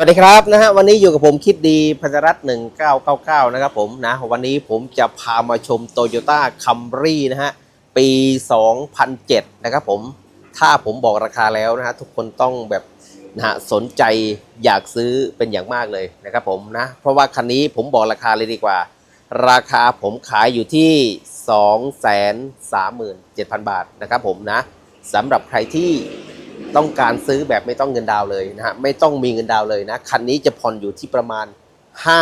สวัสดีครับนะฮะวันนี้อยู่กับผมคิดดีพัชรัตน์1999นะครับผมนะวันนี้ผมจะพามาชม Toyota Camry นะฮะปี2007นะครับผมถ้าผมบอกราคาแล้วนะฮะทุกคนต้องแบบนะฮะสนใจอยากซื้อเป็นอย่างมากเลยนะครับผมนะเพราะว่าคันนี้ผมบอกราคาเลยดีกว่า ราคาผมขายอยู่ที่237,000บาทนะครับผมนะสำหรับใครที่ ต้องการซื้อแบบไม่ต้องเงินดาวเลยนะฮะไม่ต้องมีเงินดาวเลยนะคันนี้จะผ่อนอยู่ที่ประมาณ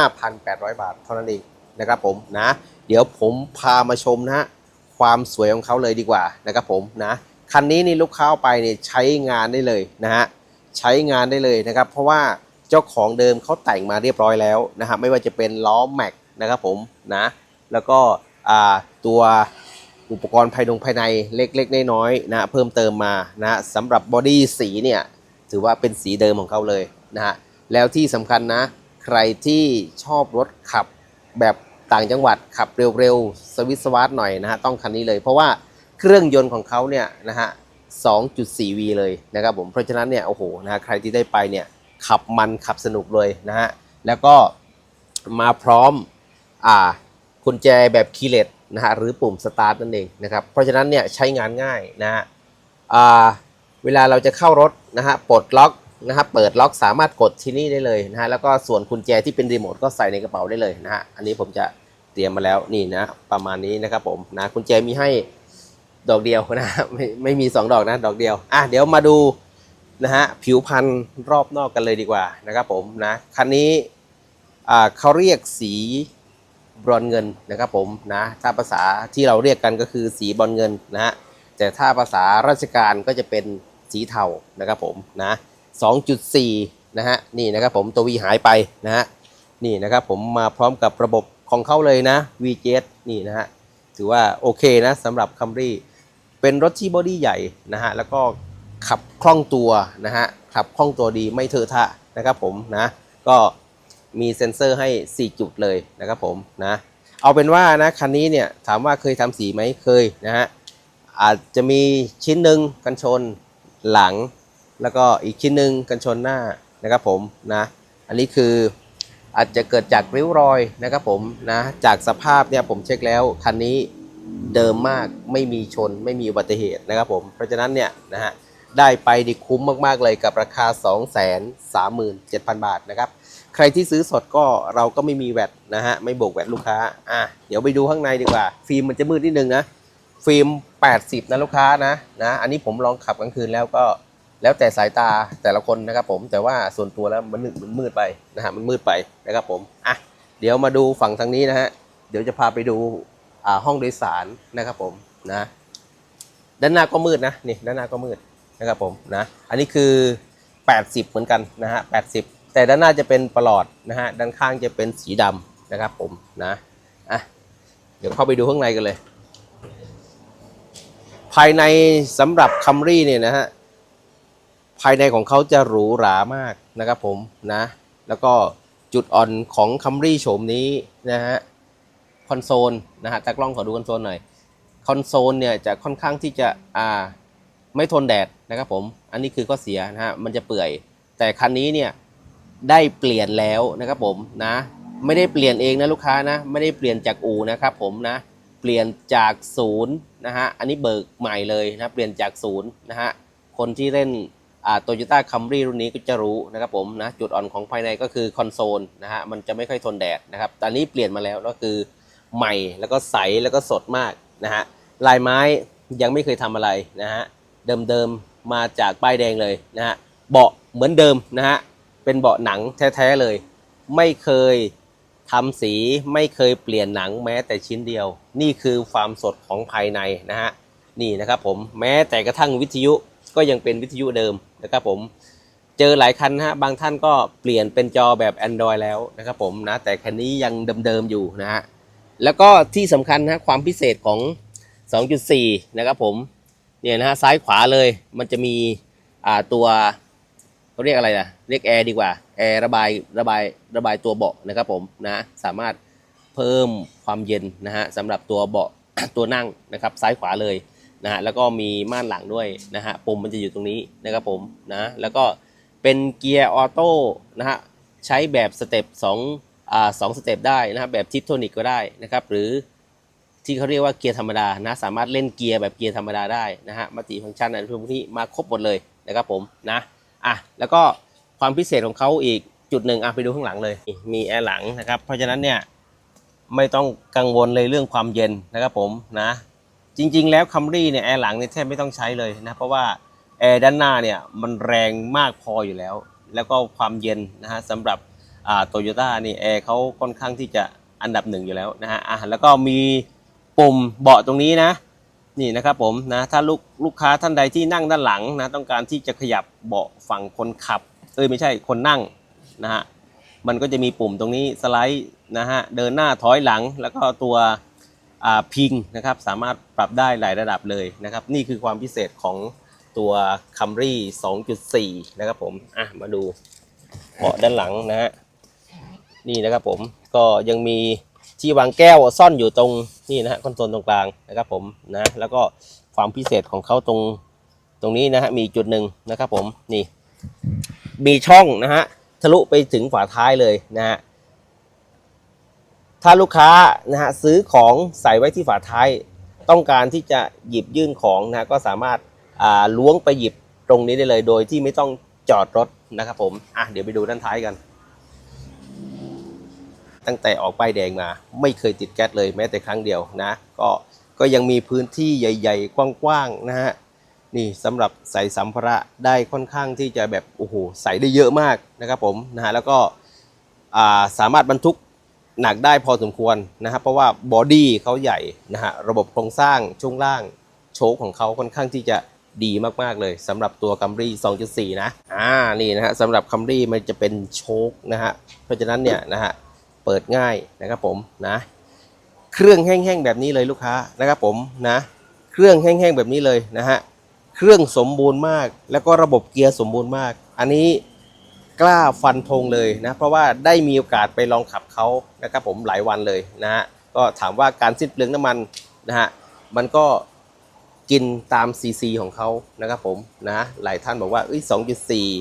5,800 บาทเท่านั้นเองนะครับผมนะเดี๋ยวผมพามาชมนะฮะความสวยของเขาเลยดีกว่านะครับผมนะคันนี้นี่ลูกค้าเอาไปเนี่ยใช้งานได้เลยนะฮะใช้งานได้เลยนะครับ เพราะว่าเจ้าของเดิมเขาแต่งมาเรียบร้อยแล้วนะฮะไม่ว่าจะเป็นล้อแม็กนะครับผมนะแล้วก็อ่าตัว อุปกรณ์ภายนงภายในเล็กๆน้อยๆนะเพิ่มเติมมานะสำหรับบอดี้สีเนี่ยถือว่าเป็นสีเดิมของเขาเลยนะฮะแล้วที่สำคัญนะ ใครที่ชอบรถขับแบบต่างจังหวัดขับเร็วๆ สวิตสวาร์ทหน่อยนะฮะต้องคันนี้เลย เพราะว่าเครื่องยนต์ของเขาเนี่ยนะฮะ 2.4V เลยนะครับผมเพราะฉะนั้นเนี่ยโอ้โหนะฮะใครที่ได้ไปเนี่ยขับมันขับสนุกเลยนะฮะแล้วก็มาพร้อมอ่ากุญแจแบบคีเลส นะฮะหรือปุ่มสตาร์ทนั่นเองนะครับเพราะฉะนั้นเนี่ยใช้งานง่ายนะฮะอ่าเวลาเราจะเข้ารถนะฮะปลดล็อกนะฮะเปิดล็อกสามารถกดที่นี่ได้เลยนะฮะแล้วก็ส่วนกุญแจที่เป็นรีโมทก็ใส่ในกระเป๋าได้เลยนะฮะอันนี้ผมจะเตรียมมาแล้วนี่นะประมาณนี้นะครับผมนะกุญแจมีให้ดอกเดียวนะฮะไม่ไม่มี 2 ดอกนะดอกเดียวอะเดี๋ยวมาดูนะฮะผิวพันธุ์รอบนอกกันเลยดีกว่านะครับผมนะคันนี้อ่าเขาเรียกสี บรอนเงินนะครับผมนะถ้าภาษาที่เราเรียกกันก็คือสีบรอนเงินนะฮะแต่ถ้าภาษาราชการก็จะเป็นสีเทานะครับผมนะ2.4นะฮะนี่นะครับผมตัววีหายไปนะฮะนี่นะครับผมมาพร้อมกับระบบของเขาเลยนะ VJet นี่นะฮะถือว่าโอเคนะสำหรับ Camry เป็นรถที่บอดี้ใหญ่นะฮะแล้วก็ขับคล่องตัวนะฮะขับคล่องตัวดีไม่เทอะทะนะครับผมนะก็ มีเซ็นเซอร์ให้ 4 จุดเลยนะครับผมนะเอาเป็นว่านะคันนี้เนี่ยถามว่าเคยทำสีไหมเคยนะฮะอาจจะมีชิ้นหนึ่งกันชนหลัง แล้วก็อีกชิ้นหนึ่งกันชนหน้านะครับผมนะอันนี้คืออาจจะเกิดจากริ้วรอยนะครับผมนะจากสภาพเนี่ยผมเช็คแล้วคันนี้เดิมมากไม่มีชนไม่มีอุบัติเหตุนะครับผมเพราะฉะนั้นเนี่ยนะฮะได้ไปดีคุ้มมากๆเลยกับราคา 237,000 บาทนะครับ ใครที่ซื้อสดก็เราก็ไม่มีแวดนะฮะไม่บวกแวดลูกค้าอะเดี๋ยวไปดูข้างในดีกว่า ฟิล์มมันจะมืดนิดนึงนะฟิล์ม 80 นะลูกค้านะนะอันนี้ผมลองขับกลางคืนแล้วก็แล้วแต่สายตาแต่ละคนนะครับผมแต่ว่าส่วนตัวแล้วมันมันมืดไปนะฮะมันมืดไปนะครับผมอะเดี๋ยวมาดูฝั่งทางนี้นะฮะเดี๋ยวจะพาไปดูอ่าห้องโดยสารนะครับผมนะด้านหน้าก็มืดนะนี่ด้านหน้าก็มืดนะครับผมนะอันนี้คือ 80 เหมือนกันนะฮะ80 แต่ด้านหน้าจะเป็นประหลอดนะฮะด้านข้างจะเป็นสีดำนะครับผมนะอะเดี๋ยวเข้าไปดูข้างในกันเลย ภายในสำหรับคัมรี่เนี่ยนะฮะภายในของเขาจะหรูหรามากนะครับผมนะแล้วก็จุดอ่อนของคัมรี่โฉมนี้นะฮะคอนโซลนะฮะตากล้องขอดูคอนโซลหน่อยคอนโซลเนี่ยจะค่อนข้างที่จะอ่าไม่ทนแดดนะครับผม อันนี้คือข้อเสียนะฮะ มันจะเปื่อย แต่คันนี้เนี่ย ได้เปลี่ยนแล้วนะครับผมนะไม่ได้เปลี่ยนเองนะลูกค้านะไม่ได้เปลี่ยนจากอู่นะครับผมนะเปลี่ยนจากศูนย์นะฮะอันนี้เบิกใหม่เลยนะเปลี่ยนจากศูนย์นะฮะคนที่เล่นอ่าโตโยต้าคัมรี่รุ่นนี้ก็จะรู้นะครับผมนะจุดอ่อนของภายในก็คือคอนโซลนะฮะมันจะไม่ค่อยทนแดดนะครับตอนนี้เปลี่ยนมาแล้วก็คือใหม่แล้วก็ใสแล้วก็สดมากนะฮะลายไม้ยังไม่เคยทำอะไรนะฮะเดิมๆมาจากป้ายแดงเลยนะฮะเบาะเหมือนเดิมนะฮะ เป็นเบาะหนังแท้ๆเลย ไม่เคยทำสีไม่เคยเปลี่ยนหนังแม้แต่ชิ้นเดียว นี่คือความสดของภายในนะฮะนี่นะครับผมแม้แต่กระทั่งวิทยุก็ยังเป็นวิทยุเดิมนะครับผมเจอหลายคันนะฮะบางท่านก็เปลี่ยนเป็นจอแบบ Android แล้วนะครับผมนะแต่คันนี้ยังเดิมๆอยู่นะฮะแล้วก็ที่สำคัญนะความพิเศษของ 2.4 นะครับผมเนี่ยนะฮะซ้ายขวาเลยมันจะมีอ่าตัว เขาเรียกอะไรนะเรียกแอร์ดีกว่าแอร์ระบายระบายระบายตัวเบาะนะครับผมนะสามารถเพิ่มความเย็นนะฮะสำหรับตัวเบาะตัวนั่งนะครับซ้ายขวาเลยนะฮะแล้วก็มีม่านหลังด้วยนะฮะปุ่มมันจะอยู่ตรงนี้นะครับผมนะแล้วก็เป็นเกียร์ออโต้นะฮะใช้แบบสเต็ปสองอ่าสองสเต็ปได้นะครับแบบทิปโทนิกก็ได้นะครับหรือที่เขาเรียกว่าเกียร์ธรรมดานะสามารถเล่นเกียร์แบบเกียร์ธรรมดาได้นะฮะมัลติฟังก์ชันอะไรพวกนี้มาครบหมดเลยนะครับผมนะ อะแล้วก็ความพิเศษของเขาอีกจุดหนึ่งอะไปดูข้างหลังเลย มีแอร์หลังนะครับ เพราะฉะนั้นเนี่ยไม่ต้องกังวลเลยเรื่องความเย็นนะครับผมนะ จริงๆแล้วคัมรี่เนี่ยแอร์หลังเนี่ยแทบไม่ต้องใช้เลยนะเพราะว่าแอร์ด้านหน้าเนี่ยมันแรงมากพออยู่แล้ว แล้วก็ความเย็นนะฮะสำหรับอ่าโตโยต้านี่แอร์เขาค่อนข้างที่จะอันดับหนึ่งอยู่แล้วนะฮะอะแล้วก็มีปุ่มเบาะตรงนี้นะ นี่นะครับผมนะถ้าลูกลูกค้าท่านใดที่นั่งด้านหลังนะต้องการที่จะขยับเบาะฝั่งคนขับ เอ้ยไม่ใช่คนนั่งนะฮะมันก็จะมีปุ่มตรงนี้สไลด์นะฮะเดินหน้าถอยหลัง แล้วก็ตัวอ่าพิงนะครับสามารถปรับได้หลายระดับเลยนะครับ นี่คือความพิเศษของตัว Camry 2.4 นะครับผมอะมาดูเบาะด้านหลังนะฮะนี่นะครับผมก็ยังมี ที่วางแก้วซ่อนอยู่ตรงนี่นะฮะคอนโซลตรงกลางนะครับผมนะแล้วก็ความพิเศษของเขาตรงตรงนี้นะฮะมีจุดหนึ่งนะครับผมนี่ มีช่องนะฮะทะลุไปถึงฝาท้ายเลยนะฮะถ้าลูกค้านะฮะซื้อของใส่ไว้ที่ฝาท้ายต้องการที่จะหยิบยื่นของนะฮะก็สามารถอ่าล้วงไปหยิบตรงนี้ได้เลย โดยที่ไม่ต้องจอดรถนะครับผมอะเดี๋ยวไปดูด้านท้ายกัน ตั้งแต่ออกป้ายแดงมา ไม่เคยติดแก๊สเลยแม้แต่ครั้งเดียวนะ ก็ก็ยังมีพื้นที่ใหญ่ ๆ กว้างๆนะฮะนี่สำหรับใส่สัมภาระได้ค่อนข้างที่จะแบบโอ้โหใส่ได้เยอะมากนะครับผมนะฮะแล้วก็าสามารถบรรทุกหนักได้พอสมควรนะครับเพราะว่าบอดี้เขาใหญ่นะฮะระบบโครงสร้างช่วงล่างโชคของเขาค่อนข้างที่จะดีมากๆเลยสำหรับตัว Camry 2.4 นะอ่านี่นะฮะสำหรับ Camry มันจะเป็นโชคนะฮะเพราะฉะนั้นเนี่ยนะฮะ เปิดง่ายนะครับผมนะ เครื่องแห้งๆแบบนี้เลยลูกค้านะครับผมนะ เครื่องแห้งๆแบบนี้เลยนะฮะเครื่องสมบูรณ์มาก แล้วก็ระบบเกียร์สมบูรณ์มาก อันนี้กล้าฟันธงเลยนะ เพราะว่าได้มีโอกาสไปลองขับเขานะครับผมหลายวันเลยนะฮะก็ถามว่าการสิ้นเปลืองน้ำมันนะฮะมันก็กินตามซีซีของเขานะครับผมนะหลายท่านบอกว่าเอ้ย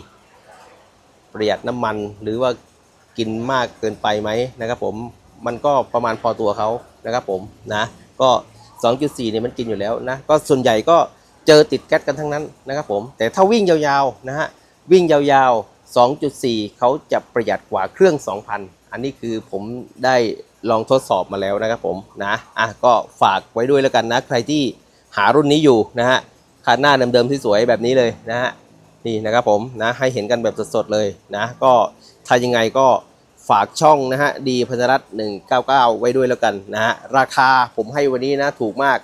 2.4ประหยัดน้ำมันหรือว่า กินมากเกินไปไหมนะครับผมมันก็ประมาณพอตัวเขานะครับผมนะก็ 2.4เนี่ยมันกินอยู่แล้วนะก็ส่วนใหญ่ก็เจอติดแก๊สกันทั้งนั้นนะครับผมแต่ถ้าวิ่งยาวๆนะฮะวิ่งยาวๆ 2.4 เขาจะประหยัดกว่าเครื่อง 2,000 อันนี้คือผมได้ลองทดสอบมาแล้วนะครับผมนะอะก็ฝากไว้ด้วยแล้วกันนะ ใครที่หารุ่นนี้อยู่นะฮะคันหน้าเดิมๆที่สวยแบบนี้เลยนะฮะนี่นะครับผมนะให้เห็นกันแบบสดๆเลยนะก็ถ้ายังไงก็ ฝากช่องนะฮะดีพันรัตน์199 ไว้ด้วยแล้วกันนะฮะราคาผมให้วันนี้นะถูกมาก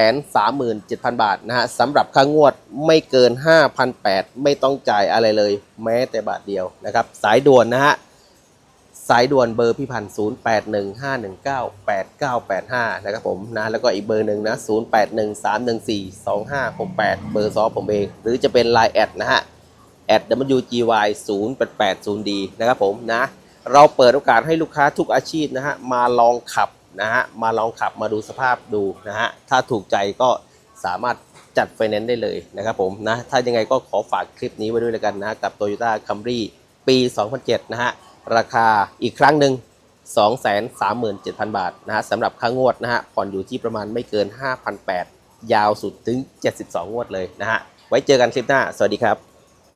237,000 บาทนะฮะสำหรับค่างวดไม่เกิน 5,800 ไม่ต้องจ่ายอะไรเลย แม้แต่บาทเดียวนะครับ สายด่วนนะฮะสายด่วนเบอร์พี่พันศูนย์แปดหนึ่งห้าหนึ่งเก้าแปดเก้าแปดห้านะครับผมนะแล้วก็อีกเบอร์หนึ่งนะศูนย์แปดหนึ่งสามหนึ่งสี่สองห้าหกแปดเบอร์ซอผมเอง หรือจะเป็น Line แอดนะฮะ at wgy 0 8 8 0 d นะครับผมนะเราเปิดโอกาสให้ลูกค้าทุกอาชีพนะฮะมาลองขับนะฮะมาลองขับมาดูสภาพดูนะฮะถ้าถูกใจก็สามารถจัดไฟแนนซ์ได้เลยนะครับผมนะถ้ายังไงก็ขอฝากคลิปนี้ไว้ด้วยแล้วกันนะกับ Toyota Camry ปี 2007 นะฮะราคาอีกครั้งหนึ่ง237,000 บาทนะฮะสำหรับค่างวดนะฮะผ่อนอยู่ที่ประมาณไม่เกิน 5,800 ยาวสุดถึง 72 งวดเลยนะฮะไว้เจอกันคลิปหน้า สวัสดีครับ